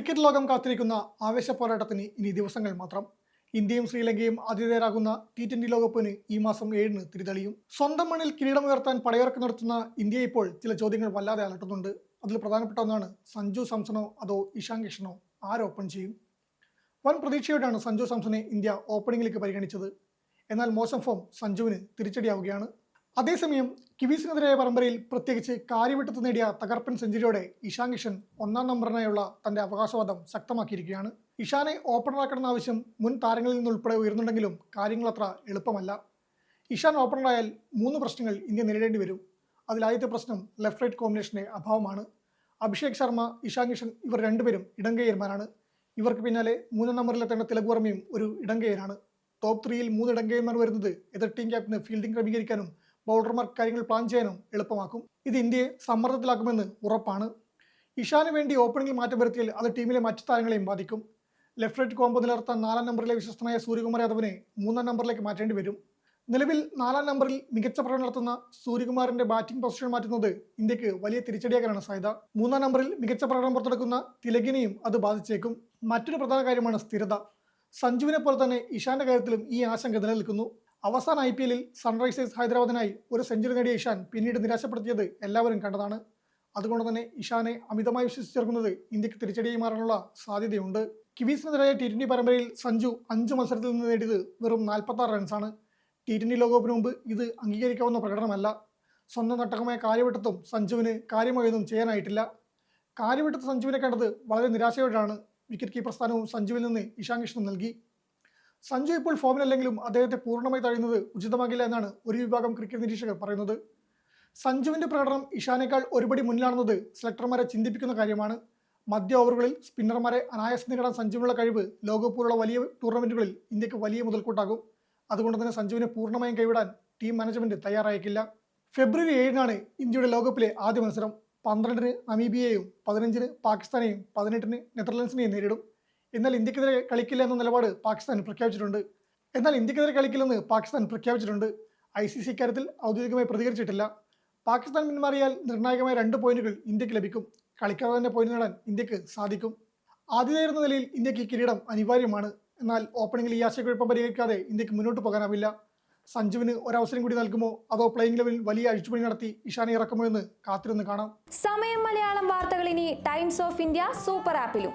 Cricket ലോകം കാത്തിരിക്കുന്ന ആവേശ പോരാട്ടത്തിന് ഇനി ദിവസങ്ങൾ മാത്രം. ഇന്ത്യയും ശ്രീലങ്കയും ആതിഥേയരാകുന്ന ടി ട്വന്റി ലോകകപ്പിന് ഈ മാസം ഏഴിന് തിരിതെളിയും. സ്വന്തം മണ്ണിൽ കിരീടമുയർത്താൻ പടയിറക്കി നടത്തുന്ന ഇന്ത്യ ഇപ്പോൾ ചില ചോദ്യങ്ങൾ വല്ലാതെ അലട്ടുന്നുണ്ട്. അതിൽ പ്രധാനപ്പെട്ട ഒന്നാണ് സഞ്ജു സാംസണോ അതോ ഇഷാൻ കിഷനോ ആര് ഓപ്പൺ ചെയ്യും? വൻ പ്രതീക്ഷയോടെയാണ് സഞ്ജു സാംസണെ ഇന്ത്യ ഓപ്പണിംഗിലേക്ക് പരിഗണിച്ചത്. എന്നാൽ മോശം ഫോം സഞ്ജുവിന് തിരിച്ചടിയാവുകയാണ്. അതേസമയം കിവീസിനെതിരായ പരമ്പരയിൽ പ്രത്യേകിച്ച് കാര്യവിട്ടത്ത് നേടിയ തകർപ്പൻ സെഞ്ചുറിയോടെ ഇഷാൻ കിഷൻ ഒന്നാം നമ്പറിനായുള്ള തന്റെ അവകാശവാദം ശക്തമാക്കിയിരിക്കുകയാണ്. ഇഷാനെ ഓപ്പണറാക്കണമെന്ന ആവശ്യം മുൻ താരങ്ങളിൽ നിന്നുൾപ്പെടെ ഉയർന്നുണ്ടെങ്കിലും കാര്യങ്ങൾ അത്ര എളുപ്പമല്ല. ഇഷാൻ ഓപ്പണറായാൽ മൂന്ന് പ്രശ്നങ്ങൾ ഇന്ത്യ നേരിടേണ്ടി വരും. അതിലാദ്യത്തെ പ്രശ്നം ലെഫ്റ്റ് റൈറ്റ് കോമ്പിനേഷന്റെ അഭാവമാണ്. അഭിഷേക് ശർമ്മ ഇഷാൻ കിഷൻ ഇവർ രണ്ടുപേരും ഇടങ്കയ്യന്മാരാണ് ഇവർക്ക് പിന്നാലെ മൂന്നാം നമ്പറിലെത്തേണ്ട തിലകുറമയും ഒരു ഇടങ്കയ്യനാണ് ടോപ്പ് ത്രീയിൽ മൂന്ന് ഇടങ്കയ്യന്മാർ വരുന്നത് എതിർ ടീം ക്യാപ്റ്റന് ഫീൽഡിംഗ് ക്രമീകരിക്കാനും ബൗളർമാർ കാര്യങ്ങൾ പ്ലാൻ ചെയ്യാനും എളുപ്പമാക്കും. ഇത് ഇന്ത്യയെ സമ്മർദ്ദത്തിലാക്കുമെന്ന് ഉറപ്പാണ്. ഇഷാന് വേണ്ടി ഓപ്പണിംഗിൽ മാറ്റം വരുത്തിയാൽ അത് ടീമിലെ മറ്റു താരങ്ങളെയും ബാധിക്കും. ലെഫ്റ്റ് റൈറ്റ് കോമ്പോ നാലാം നമ്പറിലെ വിശ്വസ്തനായ സൂര്യകുമാർ യാദവിനെ മൂന്നാം നമ്പറിലേക്ക് മാറ്റേണ്ടി വരും. നിലവിൽ നാലാം നമ്പറിൽ മികച്ച പ്രകടനം നടത്തുന്ന സൂര്യകുമാറിന്റെ ബാറ്റിംഗ് പൊസിഷൻ മാറ്റുന്നത് ഇന്ത്യയ്ക്ക് വലിയ തിരിച്ചടിയാക്കാനാണ് സാധ്യത. മൂന്നാം നമ്പറിൽ മികച്ച പ്രകടനം പുറത്തെടുക്കുന്ന തിലകിനെയും അത് ബാധിച്ചേക്കും. മറ്റൊരു പ്രധാന കാര്യമാണ് സ്ഥിരത. സഞ്ജുവിനെ പോലെ തന്നെ ഇഷാന്റെ കാര്യത്തിലും ഈ ആശങ്ക നിലനിൽക്കുന്നു. അവസാന ഐ പി എല്ലിൽ സൺറൈസേഴ്സ് ഹൈദരാബാദിനായി ഒരു സെഞ്ചുറി നേടിയ ഇഷാൻ പിന്നീട് നിരാശപ്പെടുത്തിയത് എല്ലാവരും കണ്ടതാണ്. അതുകൊണ്ട് തന്നെ ഇഷാനെ അമിതമായി വിശ്വസിച്ചിറങ്ങുന്നത് ഇന്ത്യയ്ക്ക് തിരിച്ചടിയായി മാറാനുള്ള സാധ്യതയുണ്ട്. കിവീസിനെതിരായ ടി ട്വന്റി പരമ്പരയിൽ സഞ്ജു അഞ്ച് മത്സരത്തിൽ നിന്ന് നേടിയത് വെറും നാൽപ്പത്തി ആറ് റൺസാണ് ടി ട്വന്റി ലോകകപ്പിന് മുമ്പ് ഇത് അംഗീകരിക്കാവുന്ന പ്രകടനമല്ല. സ്വന്തം നട്ടകമായ കാര്യവട്ടത്തും സഞ്ജുവിന് കാര്യമായൊന്നും ചെയ്യാനായിട്ടില്ല. കാര്യവട്ടത്ത് സഞ്ജുവിനെ കണ്ടത് വളരെ നിരാശയോടെയാണ്. വിക്കറ്റ് കീപ്പർ സ്ഥാനവും സഞ്ജുവിൽ നിന്ന് ഇഷാൻ കൃഷ്ണൻ നൽകി. സഞ്ജു ഇപ്പോൾ ഫോമിലല്ലെങ്കിലും അദ്ദേഹത്തെ പൂർണമായി തഴയുന്നത് ഉചിതമാകില്ല എന്നാണ് ഒരു വിഭാഗം ക്രിക്കറ്റ് നിരീക്ഷകർ പറയുന്നത്. സഞ്ജുവിന്റെ പ്രകടനം ഇഷാനേക്കാൾ ഒരുപടി മുന്നിലാണെന്നത് സെലക്ടർമാരെ ചിന്തിപ്പിക്കുന്ന കാര്യമാണ്. മധ്യ ഓവറുകളിൽ സ്പിന്നർമാരെ അനായാസം നേടാൻ സഞ്ജുവിനുള്ള കഴിവ് ലോകപ്പോലുള്ള വലിയ ടൂർണമെന്റുകളിൽ ഇന്ത്യയ്ക്ക് വലിയ മുതൽക്കൂട്ടാകും. അതുകൊണ്ട് തന്നെ സഞ്ജുവിനെ പൂർണമായും കൈവിടാൻ ടീം മാനേജ്മെന്റ് തയ്യാറായേക്കില്ല ഫെബ്രുവരി ഏഴിനാണ് ഇന്ത്യയുടെ ലോകകപ്പിലെ ആദ്യ മത്സരം. പന്ത്രണ്ടിന് നമീബിയയും പതിനഞ്ചിന് പാകിസ്ഥാനെയും പതിനെട്ടിന് നെതർലൻഡ്സിനെയും നേരിടും. എന്നാൽ ഇന്ത്യക്കെതിരെ കളിക്കില്ല എന്ന നിലപാട് പാകിസ്ഥാൻ പ്രഖ്യാപിച്ചിട്ടുണ്ട്. എന്നാൽ ഇന്ത്യക്കെതിരെ കളിക്കില്ലെന്ന് പാകിസ്ഥാൻ പ്രഖ്യാപിച്ചിട്ടുണ്ട്. ഐ സി സി ഔദ്യോഗികമായി പ്രതികരിച്ചിട്ടില്ല. പാകിസ്ഥാൻ പിന്മാറിയാൽ നിർണായകമായ രണ്ട് പോയിന്റുകൾ ഇന്ത്യയ്ക്ക് ലഭിക്കും. കളിക്കാതെ തന്നെ പോയിന്റ് നേടാൻ ഇന്ത്യയ്ക്ക് സാധിക്കും. ആദ്യമായിരുന്ന നിലയിൽ ഇന്ത്യയ്ക്ക് കിരീടം അനിവാര്യമാണ്. എന്നാൽ ഓപ്പണിംഗിൽ ഈ ആശയക്കുഴപ്പം പരിഹരിക്കാതെ ഇന്ത്യയ്ക്ക് മുന്നോട്ട് പോകാനാവില്ല. സഞ്ജുവിന് ഒരവസരം കൂടി നൽകുമോ? അതോ പ്ലേയിങ് ലെവലിൽ വലിയ അഴിച്ചുപണി നടത്തി ഇഷാനെ ഇറക്കുമോ എന്ന് കാത്തിരുന്ന് കാണാം. സമയം മലയാളം വാർത്തകൾ ഇനി ടൈംസ് ഓഫ് ഇന്ത്യ സൂപ്പർ ആപ്പിലും